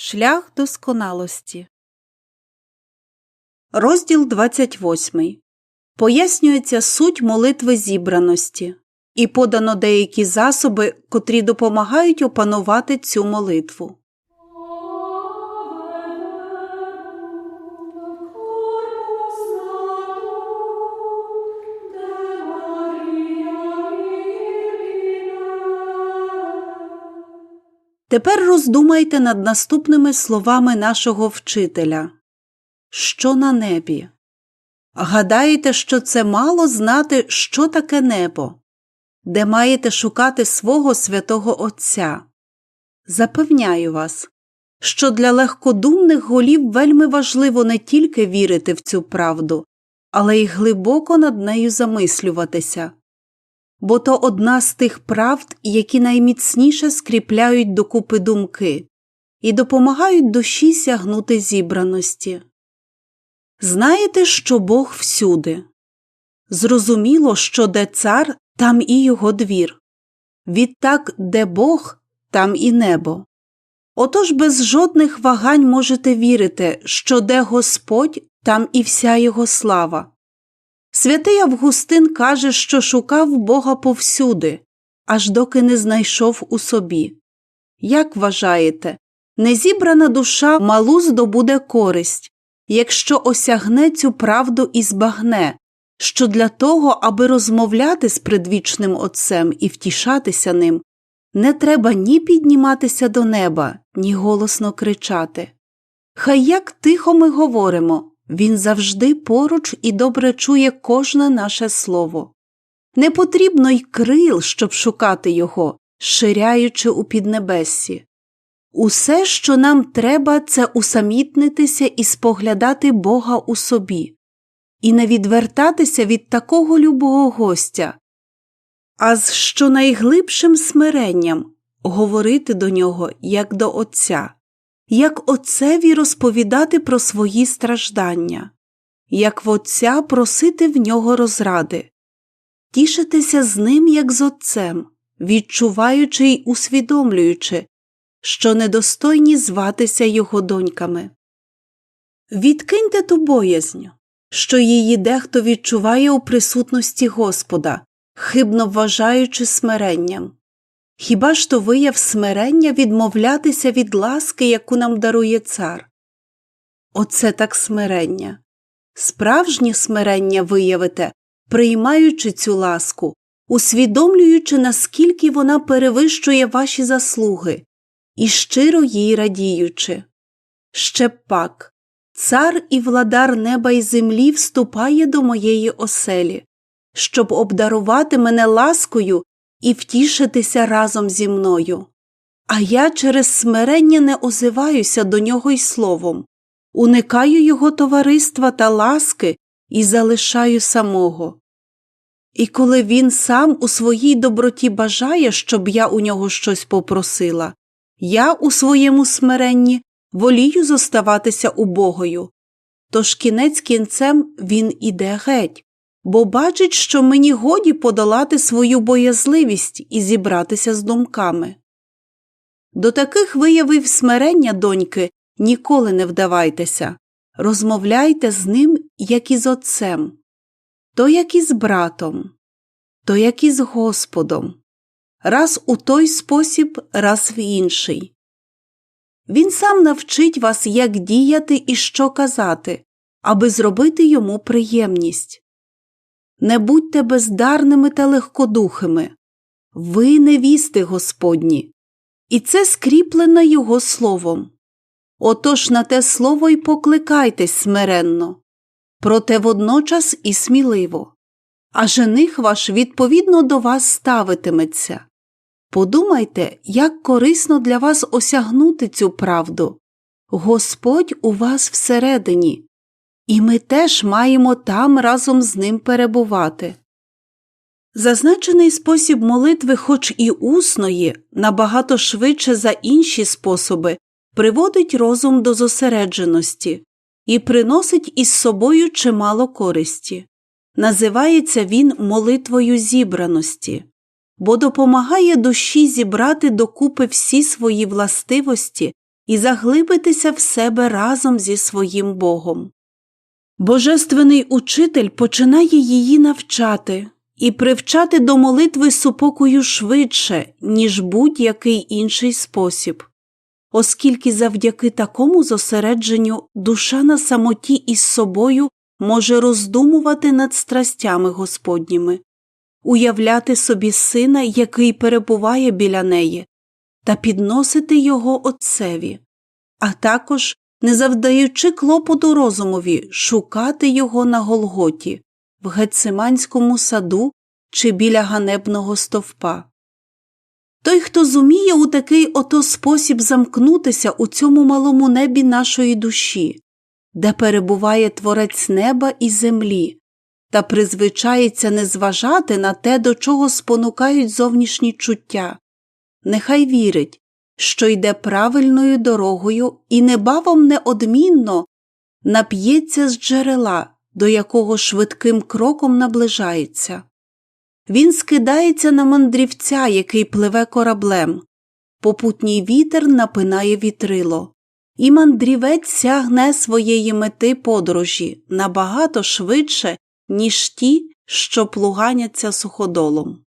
Шлях досконалості. Розділ 28. Пояснюється суть молитви зібраності і подано деякі засоби, котрі допомагають опанувати цю молитву. Тепер роздумайте над наступними словами нашого вчителя Що на небі? Гадаєте, що це мало знати, що таке небо, де маєте шукати свого святого Отця? Запевняю вас, що для легкодумних голів вельми важливо не тільки вірити в цю правду, але й глибоко над нею замислюватися бо то одна з тих правд, які найміцніше скріпляють докупи думки і допомагають душі сягнути зібраності. Знаєте, що Бог всюди. Зрозуміло, що де цар, там і його двір. Відтак, де Бог, там і небо. Отож без жодних вагань можете вірити, що де Господь, там і вся його слава. Святий Августин каже, що шукав Бога повсюди, аж доки не знайшов у собі. Як вважаєте, незібрана душа малу здобуде користь, якщо осягне цю правду і збагне, що для того, аби розмовляти з предвічним Отцем і втішатися ним, не треба ні підніматися до неба, ні голосно кричати. Хай як тихо ми говоримо, він завжди поруч і добре чує кожне наше слово. Не потрібно й крил, щоб шукати його, ширяючи у піднебессі. Усе, що нам треба, це усамітнитися і споглядати Бога у собі, і не відвертатися від такого любого гостя, а з щонайглибшим смиренням говорити до нього як до Отця як отцеві розповідати про свої страждання, як в Отця просити в нього розради, тішитися з ним, як з Отцем, відчуваючи й усвідомлюючи, що недостойні зватися його доньками. Відкиньте ту боязнь, що її дехто відчуває у присутності Господа, хибно вважаючи смиренням. Хіба ж то вияв смирення відмовлятися від ласки, яку нам дарує цар? Оце так смирення. Справжнє смирення виявите, приймаючи цю ласку, усвідомлюючи, наскільки вона перевищує ваші заслуги, і щиро їй радіючи. Ще пак, цар і владар неба й землі вступає до моєї оселі, щоб обдарувати мене ласкою і втішитися разом зі мною. А я через смирення не озиваюся до нього й словом, уникаю його товариства та ласки і залишаю самого. І коли він сам у своїй доброті бажає, щоб я у нього щось попросила, я у своєму смиренні волію зоставатися убогою. Тож кінець кінцем він іде геть, бо бачить, що мені годі подолати свою боязливість і зібратися з думками. До таких виявив смирення, доньки, ніколи не вдавайтеся, розмовляйте з ним, як із отцем, то як із братом, то як із Господом, раз у той спосіб, раз в інший. Він сам навчить вас, як діяти і що казати, аби зробити йому приємність. Не будьте бездарними та легкодухими, ви невісти Господні, і це скріплено Його словом. Отож на те слово й покликайтесь смиренно, проте водночас і сміливо, а жених ваш відповідно до вас ставитиметься. Подумайте, як корисно для вас осягнути цю правду. Господь у вас всередині, і ми теж маємо там разом з ним перебувати. Зазначений спосіб молитви, хоч і усної, набагато швидше за інші способи, приводить розум до зосередженості і приносить із собою чимало користі. Називається він молитвою зібраності, бо допомагає душі зібрати докупи всі свої властивості і заглибитися в себе разом зі своїм Богом. Божественний учитель починає її навчати і привчати до молитви супокою швидше, ніж будь-який інший спосіб, оскільки завдяки такому зосередженню душа на самоті із собою може роздумувати над страстями Господніми, уявляти собі сина, який перебуває біля неї, та підносити його Отцеві, а також, не завдаючи клопоту розумові, шукати його на Голготі, в Гециманському саду чи біля ганебного стовпа. Той, хто зуміє у такий ото спосіб замкнутися у цьому малому небі нашої душі, де перебуває творець неба і землі, та призвичається не зважати на те, до чого спонукають зовнішні чуття, нехай вірить, що йде правильною дорогою і небавом неодмінно нап'ється з джерела, до якого швидким кроком наближається. Він скидається на мандрівця, який пливе кораблем. Попутній вітер напинає вітрило, і мандрівець сягне своєї мети подорожі набагато швидше, ніж ті, що плуганяться суходолом.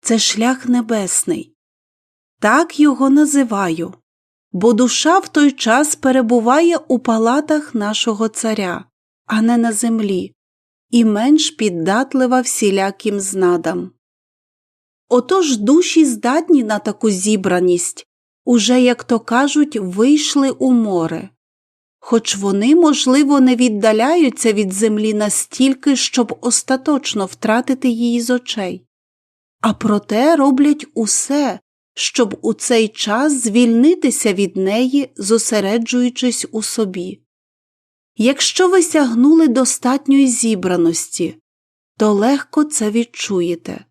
Це шлях небесний. Так його називаю, бо душа в той час перебуває у палатах нашого царя, а не на землі, і менш піддатлива всіляким знадам. Отож душі здатні на таку зібраність, уже, як то кажуть, вийшли у море, хоч вони, можливо, не віддаляються від землі настільки, щоб остаточно втратити її з очей, а проте роблять усе, щоб у цей час звільнитися від неї, зосереджуючись у собі. Якщо ви сягнули достатньої зібраності, то легко це відчуєте,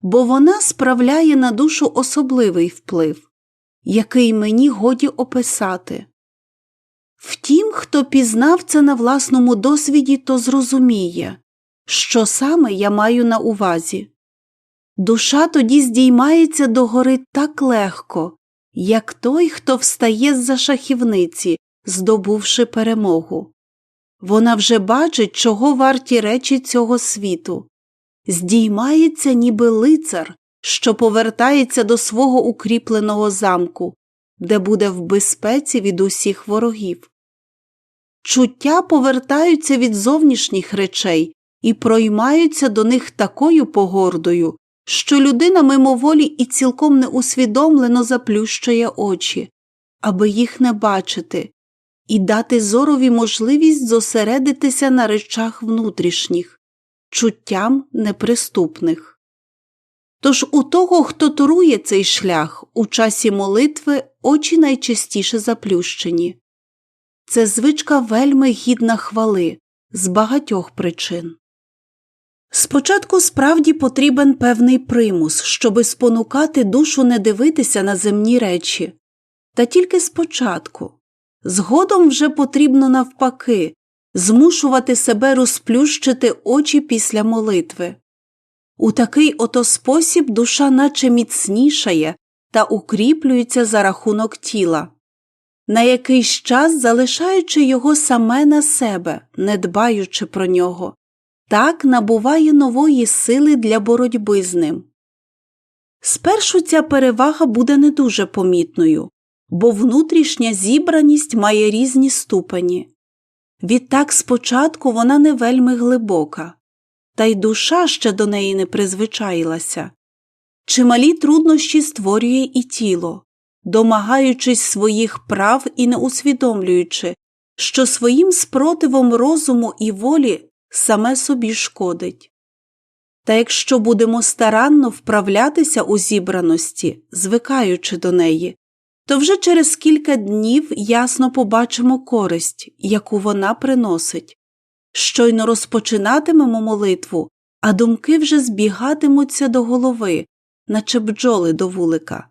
бо вона справляє на душу особливий вплив, який мені годі описати. Втім, хто пізнав це на власному досвіді, то зрозуміє, що саме я маю на увазі. Душа тоді здіймається догори так легко, як той, хто встає з за шахівниці, здобувши перемогу. Вона вже бачить, чого варті речі цього світу, здіймається, ніби лицар, що повертається до свого укріпленого замку, де буде в безпеці від усіх ворогів. Чуття повертаються від зовнішніх речей і проймаються до них такою погордою, що людина мимоволі і цілком неусвідомлено заплющує очі, аби їх не бачити, і дати зорові можливість зосередитися на речах внутрішніх, чуттям неприступних. Тож у того, хто турує цей шлях, у часі молитви очі найчастіше заплющені. Це звичка вельми гідна хвали з багатьох причин. Спочатку справді потрібен певний примус, щоби спонукати душу не дивитися на земні речі, та тільки спочатку. Згодом вже потрібно навпаки змушувати себе розплющити очі після молитви. У такий ото спосіб душа наче міцнішає та укріплюється за рахунок тіла, на якийсь час залишаючи його саме на себе, не дбаючи про нього, так набуває нової сили для боротьби з ним. Спершу ця перевага буде не дуже помітною, бо внутрішня зібраність має різні ступені. Відтак спочатку вона не вельми глибока, та й душа ще до неї не призвичаїлася. Чималі труднощі створює і тіло, домагаючись своїх прав і не усвідомлюючи, що своїм спротивом розуму і волі саме собі шкодить. Та якщо будемо старанно вправлятися у зібраності, звикаючи до неї, то вже через кілька днів ясно побачимо користь, яку вона приносить. Щойно розпочинатимемо молитву, а думки вже збігатимуться до голови, наче бджоли до вулика.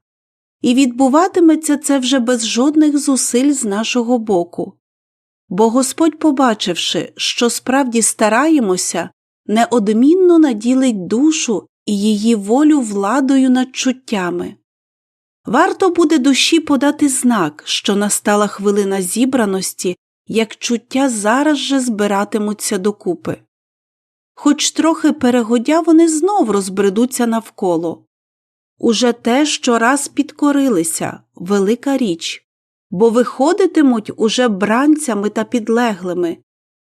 І відбуватиметься це вже без жодних зусиль з нашого боку. Бо Господь, побачивши, що справді стараємося, неодмінно наділить душу і її волю владою над чуттями. Варто буде душі подати знак, що настала хвилина зібраності, як чуття зараз же збиратимуться докупи. Хоч трохи перегодя вони знов розбредуться навколо. Уже те, що раз підкорилися, велика річ, бо виходитимуть уже бранцями та підлеглими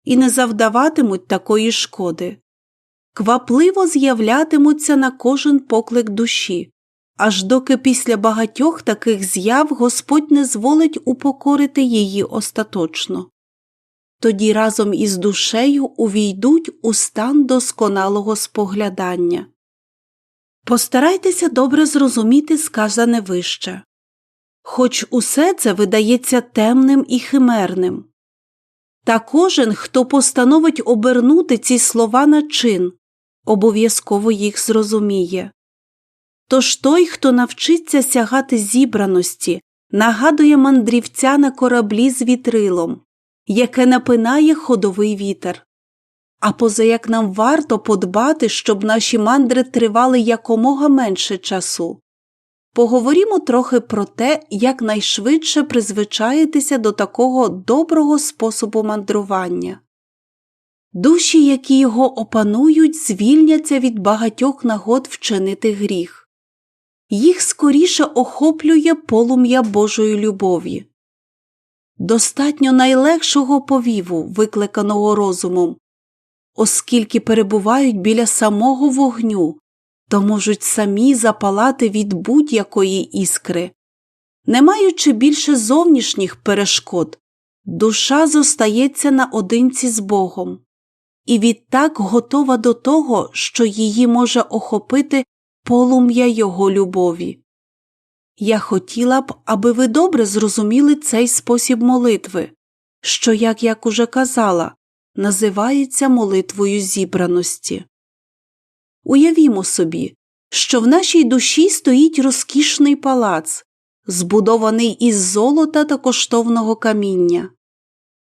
і не завдаватимуть такої шкоди. Квапливо з'являтимуться на кожен поклик душі, аж доки після багатьох таких з'яв Господь не зволить упокорити її остаточно. Тоді разом із душею увійдуть у стан досконалого споглядання. Постарайтеся добре зрозуміти сказане вище. Хоч усе це видається темним і химерним. Та кожен, хто постановить обернути ці слова на чин, обов'язково їх зрозуміє. Тож той, хто навчиться сягати зібраності, нагадує мандрівця на кораблі з вітрилом, яке напинає ходовий вітер. А позаяк нам варто подбати, щоб наші мандри тривали якомога менше часу. Поговоримо трохи про те, як найшвидше призвичаїтися до такого доброго способу мандрування. Душі, які його опанують, звільняться від багатьох нагод вчинити гріх. Їх скоріше охоплює полум'я Божої любові. Достатньо найлегшого повіву, викликаного розумом, оскільки перебувають біля самого вогню, то можуть самі запалати від будь-якої іскри. Не маючи більше зовнішніх перешкод, душа зостається наодинці з Богом і відтак готова до того, що її може охопити полум'я Його любові. Я хотіла б, аби ви добре зрозуміли цей спосіб молитви, що, як я уже казала, називається молитвою зібраності. Уявімо собі, що в нашій душі стоїть розкішний палац, збудований із золота та коштовного каміння.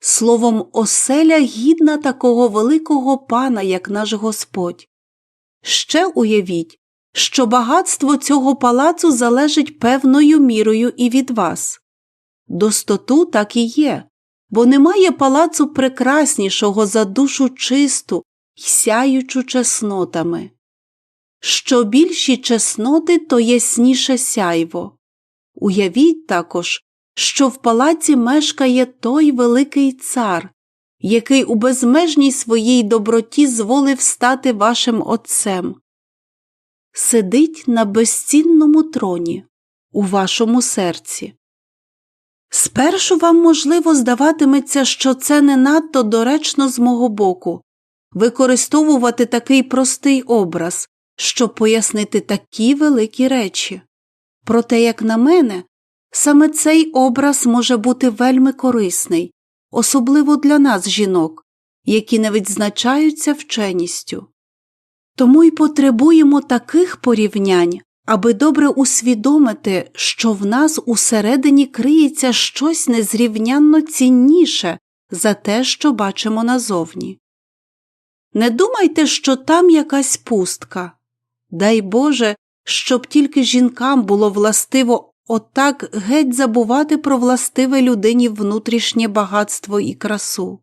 Словом, оселя гідна такого великого пана, як наш Господь. Ще уявіть, що багатство цього палацу залежить певною мірою і від вас. Достоту так і є, бо немає палацу прекраснішого за душу чисту й сяючу чеснотами. Що більші чесноти, то ясніше сяйво. Уявіть також, що в палаці мешкає той великий цар, який у безмежній своїй доброті зволив стати вашим отцем. Сидить на безцінному троні у вашому серці. Спершу вам, можливо, здаватиметься, що це не надто доречно з мого боку використовувати такий простий образ, щоб пояснити такі великі речі. Проте, як на мене, саме цей образ може бути вельми корисний, особливо для нас, жінок, які не відзначаються вченістю. Тому й потребуємо таких порівнянь, аби добре усвідомити, що в нас усередині криється щось незрівнянно цінніше за те, що бачимо назовні. Не думайте, що там якась пустка. Дай Боже, щоб тільки жінкам було властиво отак геть забувати про властиве людині внутрішнє багатство і красу.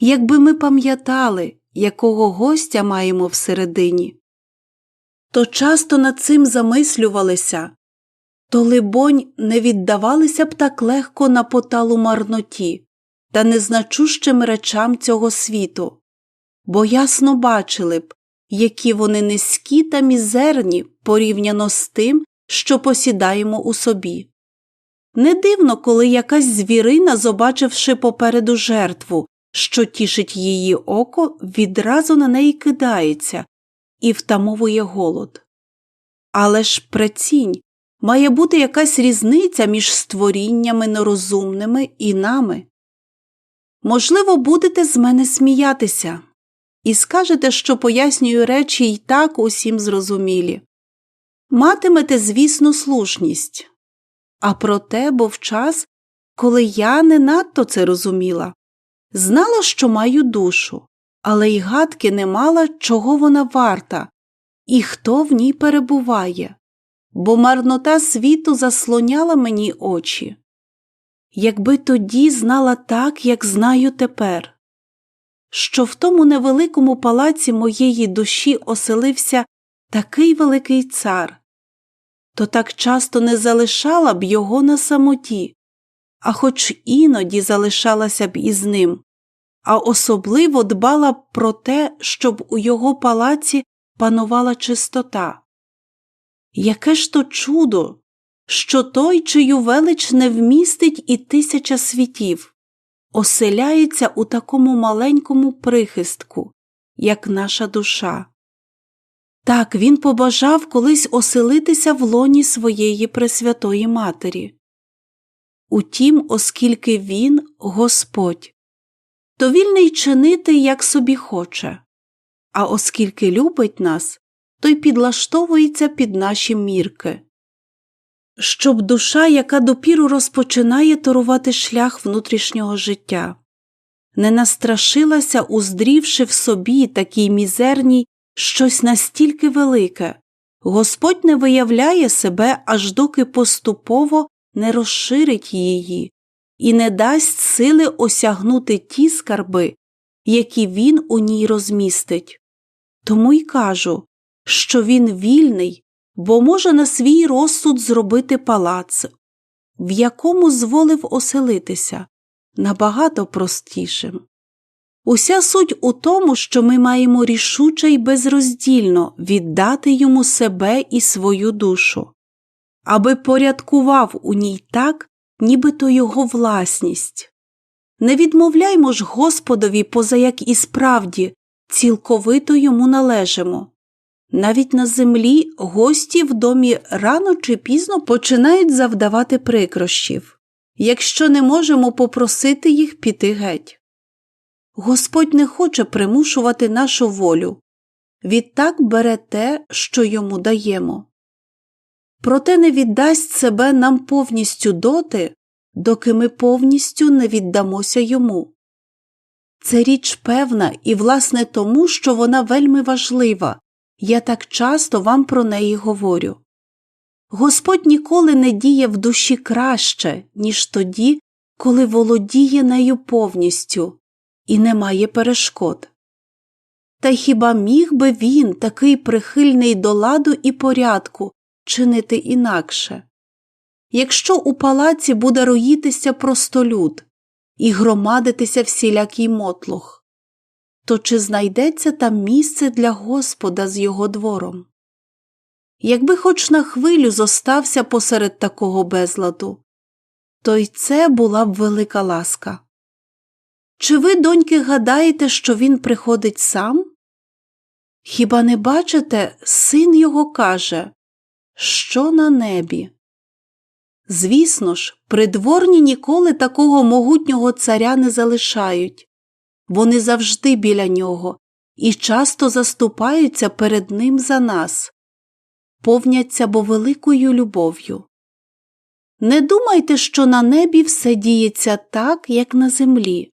Якби ми пам'ятали, якого гостя маємо всередині, то часто над цим замислювалися, то, либонь, не віддавалися б так легко на поталу марноті та незначущим речам цього світу, бо ясно бачили б, які вони низькі та мізерні порівняно з тим, що посідаємо у собі. Не дивно, коли якась звірина, побачивши попереду жертву, що тішить її око, відразу на неї кидається і втамовує голод. Але ж прецінь, має бути якась різниця між створіннями нерозумними і нами. Можливо, будете з мене сміятися і скажете, що пояснюю речі й так усім зрозумілі. Матимете, звісно, слушність. А проте був час, коли я не надто це розуміла, знала, що маю душу, але й гадки не мала, чого вона варта і хто в ній перебуває, бо марнота світу заслоняла мені очі. Якби тоді знала так, як знаю тепер, що в тому невеликому палаці моєї душі оселився такий великий цар, то так часто не залишала б його на самоті, а хоч іноді залишалася б із ним, а особливо дбала б про те, щоб у його палаці панувала чистота. Яке ж то чудо, що той, чию велич не вмістить і тисяча світів, оселяється у такому маленькому прихистку, як наша душа. Так він побажав колись оселитися в лоні своєї Пресвятої Матері. Утім, оскільки він Господь, то вільний чинити, як собі хоче, а оскільки любить нас, то й підлаштовується під наші мірки. Щоб душа, яка допіру розпочинає торувати шлях внутрішнього життя, не настрашилася, уздрівши в собі такій мізерній щось настільки велике, Господь не виявляє себе, аж доки поступово не розширить її і не дасть сили осягнути ті скарби, які він у ній розмістить. Тому й кажу, що він вільний, бо може на свій розсуд зробити палац, в якому зволив оселитися набагато простішим. Уся суть у тому, що ми маємо рішуче й безроздільно віддати йому себе і свою душу, аби порядкував у ній так, нібито його власність. Не відмовляймо ж Господові, поза як і справді, цілковито йому належимо. Навіть на землі гості в домі рано чи пізно починають завдавати прикрощів, якщо не можемо попросити їх піти геть. Господь не хоче примушувати нашу волю, відтак бере те, що йому даємо. Проте не віддасть себе нам повністю доти, доки ми повністю не віддамося йому. Це річ певна і, власне, тому, що вона вельми важлива, я так часто вам про неї говорю. Господь ніколи не діє в душі краще, ніж тоді, коли володіє нею повністю і немає перешкод. Та хіба міг би він, такий прихильний до ладу і порядку, чинити інакше? Якщо у палаці буде роїтися простолюд і громадитися всілякий мотлох, то чи знайдеться там місце для Господа з його двором? Якби хоч на хвилю зостався посеред такого безладу, то й це була б велика ласка. Чи ви, доньки, гадаєте, що він приходить сам? Хіба не бачите, син його каже, що на небі? Звісно ж, придворні ніколи такого могутнього царя не залишають, вони завжди біля нього і часто заступаються перед ним за нас, повняться бо великою любов'ю. Не думайте, що на небі все діється так, як на землі.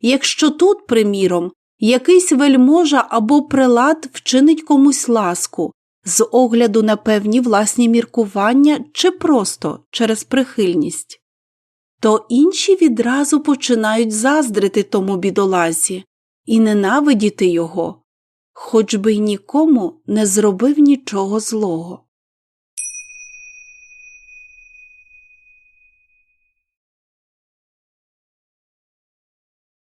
Якщо тут, приміром, якийсь вельможа або прилад вчинить комусь ласку з огляду на певні власні міркування чи просто через прихильність, то інші відразу починають заздрити тому бідолазі і ненавидіти його, хоч би й нікому не зробив нічого злого.